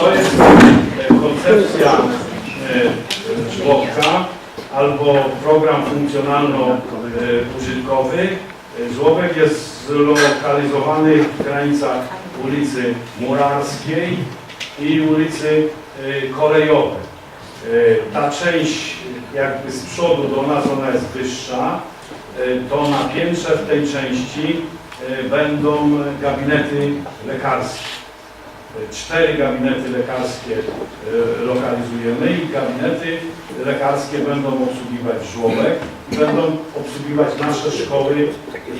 to jest e, koncepcja e, żłobka albo program funkcjonalno-użytkowy. E, Żłobek jest zlokalizowany w granicach ulicy Murarskiej i ulicy e, Kolejowej. E, Ta część jakby z przodu do nas ona jest wyższa, e, to na piętrze w tej części e, będą gabinety lekarskie. Cztery gabinety lekarskie e, lokalizujemy i gabinety lekarskie będą obsługiwać żłobek będą obsługiwać nasze szkoły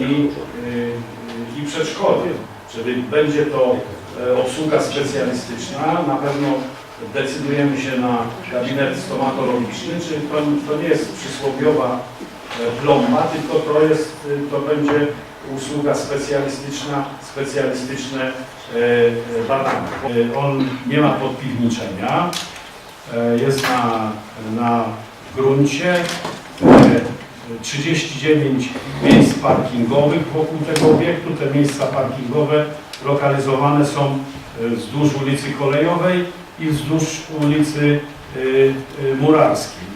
i, e, i przedszkoły. Czyli będzie to e, obsługa specjalistyczna, na pewno decydujemy się na gabinet stomatologiczny, czyli to, nie jest przysłowiowa plomba, tylko to, jest, to będzie usługa specjalistyczna, specjalistyczne e, e, badania. E, On nie ma podpiwniczenia, e, jest na, na gruncie, e, 39 miejsc parkingowych wokół tego obiektu. Te miejsca parkingowe lokalizowane są wzdłuż ulicy Kolejowej i wzdłuż ulicy Murarskiej.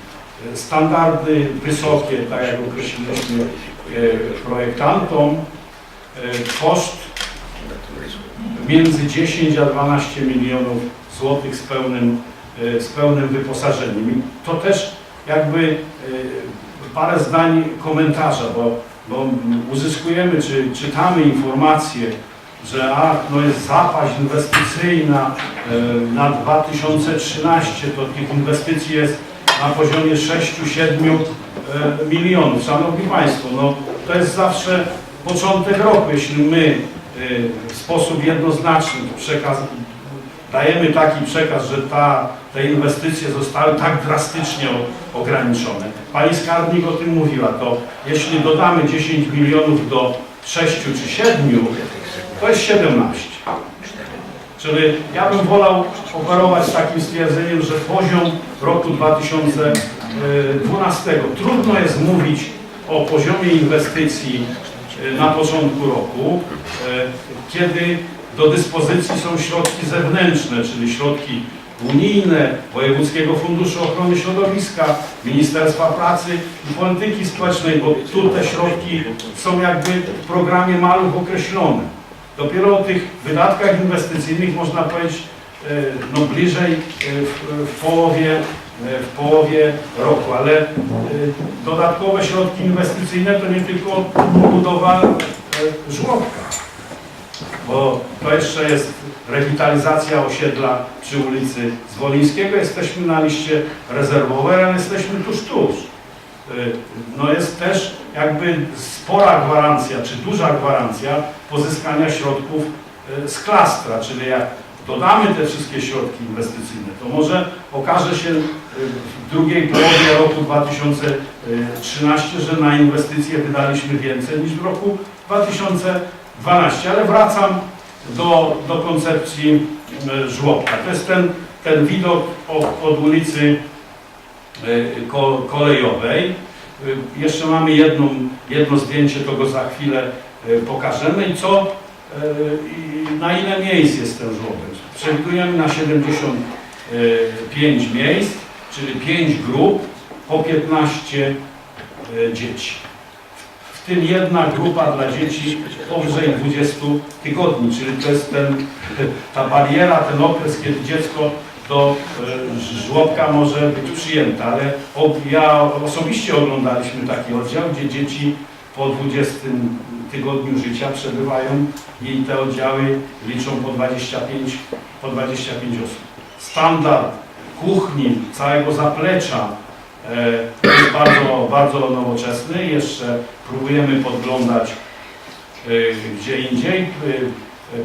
Standardy wysokie, tak jak określiliśmy e, projektantom, e, koszt między 10 a 12 milionów złotych z pełnym, e, z pełnym wyposażeniem. I to też jakby parę zdań komentarza, bo, bo uzyskujemy czy czytamy informacje, że a, no jest zapaść inwestycyjna na 2013, to tych inwestycji jest na poziomie 6-7 e, milionów. Szanowni Państwo, no, to jest zawsze początek roku, jeśli my e, w sposób jednoznaczny przekaz, dajemy taki przekaz, że ta, te inwestycje zostały tak drastycznie ograniczone. Pani skarbnik o tym mówiła, to jeśli dodamy 10 milionów do 6 czy 7, to jest 17. Czyli ja bym wolał operować takim stwierdzeniem, że poziom roku 2012, trudno jest mówić o poziomie inwestycji e, na początku roku, e, kiedy do dyspozycji są środki zewnętrzne, czyli środki unijne, Wojewódzkiego Funduszu Ochrony Środowiska, Ministerstwa Pracy i Polityki Społecznej, bo tu te środki są jakby w programie maluch określone. Dopiero o tych wydatkach inwestycyjnych można powiedzieć e, no bliżej e, w, w, połowie, e, w połowie roku, ale dodatkowe środki inwestycyjne to nie tylko budowa żłobka, bo to jeszcze jest rewitalizacja osiedla przy ulicy Zwolińskiego. Jesteśmy na liście rezerwowej, ale jesteśmy tuż, tuż. Y, No jest też jakby spora gwarancja, czy duża gwarancja pozyskania środków y, z klastra, czyli jak dodamy te wszystkie środki inwestycyjne, to może okaże się y, w drugiej połowie roku 2013, że na inwestycje wydaliśmy więcej niż w roku 2012. Ale wracam do, do koncepcji żłobka. To jest ten, ten widok od, od ulicy kolejowej. Y, Jeszcze mamy jedną, jedno zdjęcie, to go za chwilę y, pokażemy. I co, na ile miejsc jest ten żłobek? Przewidujemy na 75 miejsc, czyli 5 grup po 15 y, dzieci. W tym jedna grupa dla dzieci powyżej 20 tygodni, czyli to jest ten, ta bariera, ten okres, kiedy dziecko do e, żłobka może być przyjęte, ale ja osobiście oglądaliśmy taki oddział, gdzie dzieci po 20 tygodniu życia przebywają i te oddziały liczą po 25, po 25 osób. Standard kuchni, całego zaplecza e, jest bardzo, bardzo nowoczesny. Jeszcze próbujemy podglądać e, gdzie indziej.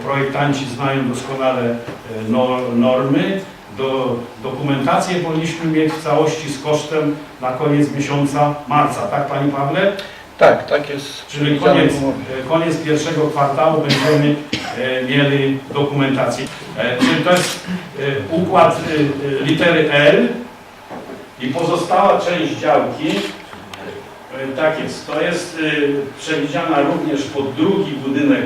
Projektanci znają doskonale normy. Do, dokumentację powinniśmy mieć w całości z kosztem na koniec miesiąca marca. Tak Pani Pawle? Tak, tak jest. Czyli koniec, e, koniec pierwszego kwartału będziemy e, mieli dokumentację. E, Czyli to jest e, układ e, e, litery L i pozostała część działki, e, tak jest, to jest e, przewidziana również pod drugi budynek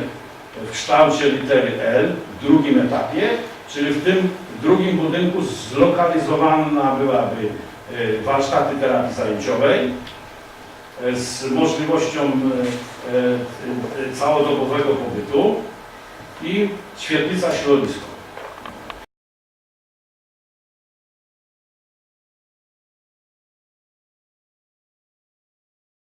w kształcie litery L w drugim etapie, Czyli w tym drugim budynku zlokalizowana byłaby e, warsztaty terapii zajęciowej e, z możliwością e, całodobowego pobytu i świetlica środowiskowa.